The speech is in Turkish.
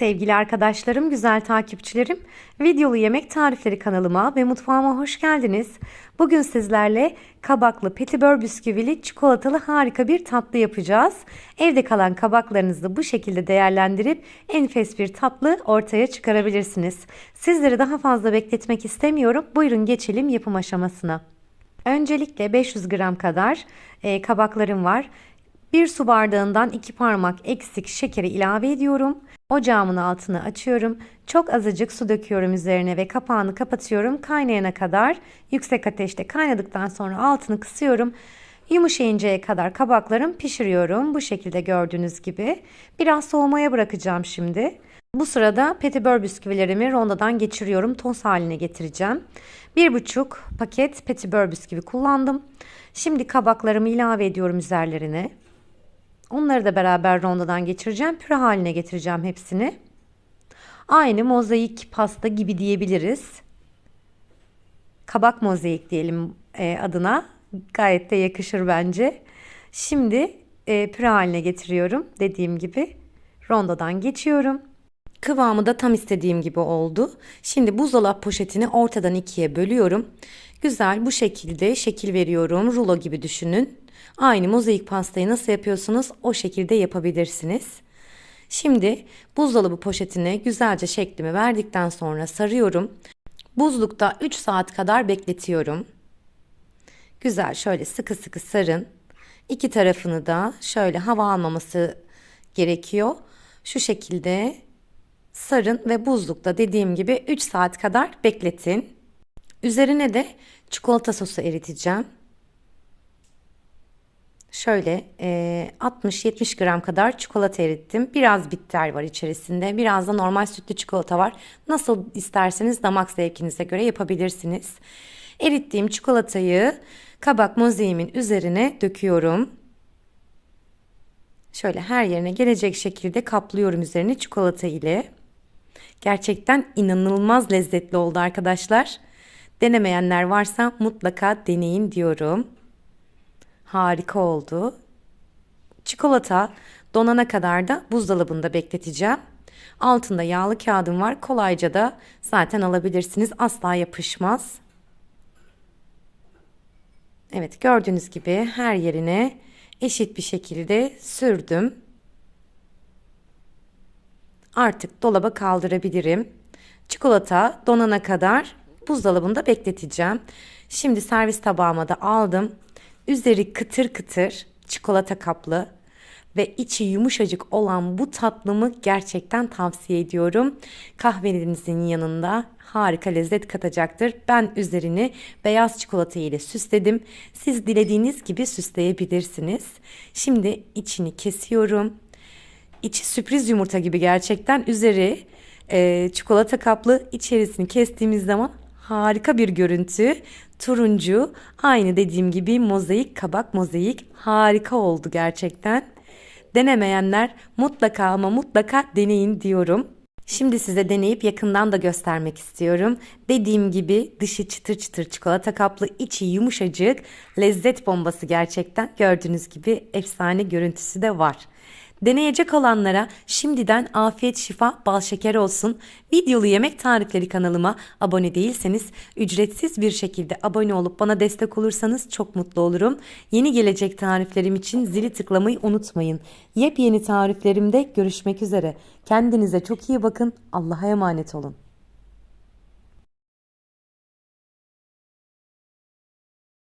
Sevgili arkadaşlarım, güzel takipçilerim, videolu yemek tarifleri kanalıma ve mutfağıma hoş geldiniz. Bugün sizlerle kabaklı petibör bisküvili çikolatalı harika bir tatlı yapacağız. Evde kalan kabaklarınızı bu şekilde değerlendirip enfes bir tatlı ortaya çıkarabilirsiniz. Sizleri daha fazla bekletmek istemiyorum. Buyurun geçelim yapım aşamasına. Öncelikle 500 gram kadar e, kabaklarım var. Bir su bardağından iki parmak eksik şekeri ilave ediyorum. Ocağımın altını açıyorum. Çok azıcık su döküyorum üzerine ve kapağını kapatıyorum. Kaynayana kadar yüksek ateşte kaynadıktan sonra altını kısıyorum. Yumuşayıncaya kadar kabaklarım pişiriyorum. Bu şekilde gördüğünüz gibi. Biraz soğumaya bırakacağım şimdi. Bu sırada petibör bisküvilerimi rondodan geçiriyorum. Toz haline getireceğim. Bir buçuk paket petibör bisküvi kullandım. Şimdi kabaklarımı ilave ediyorum üzerlerine. Onları da beraber rondodan geçireceğim. Püre haline getireceğim hepsini. Aynı mozaik pasta gibi diyebiliriz. Kabak mozaik diyelim e, adına. Gayet de yakışır bence. Şimdi e, püre haline getiriyorum. Dediğim gibi rondodan geçiyorum. Kıvamı da tam istediğim gibi oldu. Şimdi buzdolap poşetini ortadan ikiye bölüyorum. Güzel bu şekilde şekil veriyorum. Rulo gibi düşünün. Aynı mozaik pastayı nasıl yapıyorsunuz o şekilde yapabilirsiniz. Şimdi buzdolabı poşetine güzelce şeklimi verdikten sonra sarıyorum. Buzlukta 3 saat kadar bekletiyorum. Güzel şöyle sıkı sıkı sarın. İki tarafını da şöyle hava almaması gerekiyor. Şu şekilde sarın ve buzlukta dediğim gibi 3 saat kadar bekletin. Üzerine de çikolata sosu eriteceğim. Şöyle e, 60-70 gram kadar çikolata erittim. Biraz bitter var içerisinde. Biraz da normal sütlü çikolata var. Nasıl isterseniz damak zevkinize göre yapabilirsiniz. Erittiğim çikolatayı kabak mozaiğimin üzerine döküyorum. Şöyle her yerine gelecek şekilde kaplıyorum üzerini çikolata ile. Gerçekten inanılmaz lezzetli oldu arkadaşlar. Denemeyenler varsa mutlaka deneyin diyorum. Harika oldu. Çikolata donana kadar da buzdolabında bekleteceğim. Altında yağlı kağıdım var. Kolayca da zaten alabilirsiniz. Asla yapışmaz. Evet gördüğünüz gibi her yerine eşit bir şekilde sürdüm. Artık dolaba kaldırabilirim. Çikolata donana kadar buzdolabında bekleteceğim. Şimdi servis tabağıma da aldım. Üzeri kıtır kıtır çikolata kaplı ve içi yumuşacık olan bu tatlımı gerçekten tavsiye ediyorum. Kahvenizin yanında harika lezzet katacaktır. Ben üzerini beyaz çikolata ile süsledim. Siz dilediğiniz gibi süsleyebilirsiniz. Şimdi içini kesiyorum. İçi sürpriz yumurta gibi gerçekten. Üzeri e, çikolata kaplı. İçerisini kestiğimiz zaman harika bir görüntü. Turuncu aynı dediğim gibi mozaik kabak mozaik harika oldu gerçekten. Denemeyenler mutlaka ama mutlaka deneyin diyorum. Şimdi size deneyip yakından da göstermek istiyorum. Dediğim gibi dışı çıtır çıtır çikolata kaplı, içi yumuşacık, lezzet bombası gerçekten. Gördüğünüz gibi efsane görüntüsü de var. Deneyecek olanlara şimdiden afiyet şifa bal şeker olsun. Videolu yemek tarifleri kanalıma abone değilseniz ücretsiz bir şekilde abone olup bana destek olursanız çok mutlu olurum. Yeni gelecek tariflerim için zili tıklamayı unutmayın. Yepyeni tariflerimde görüşmek üzere. Kendinize çok iyi bakın. Allah'a emanet olun.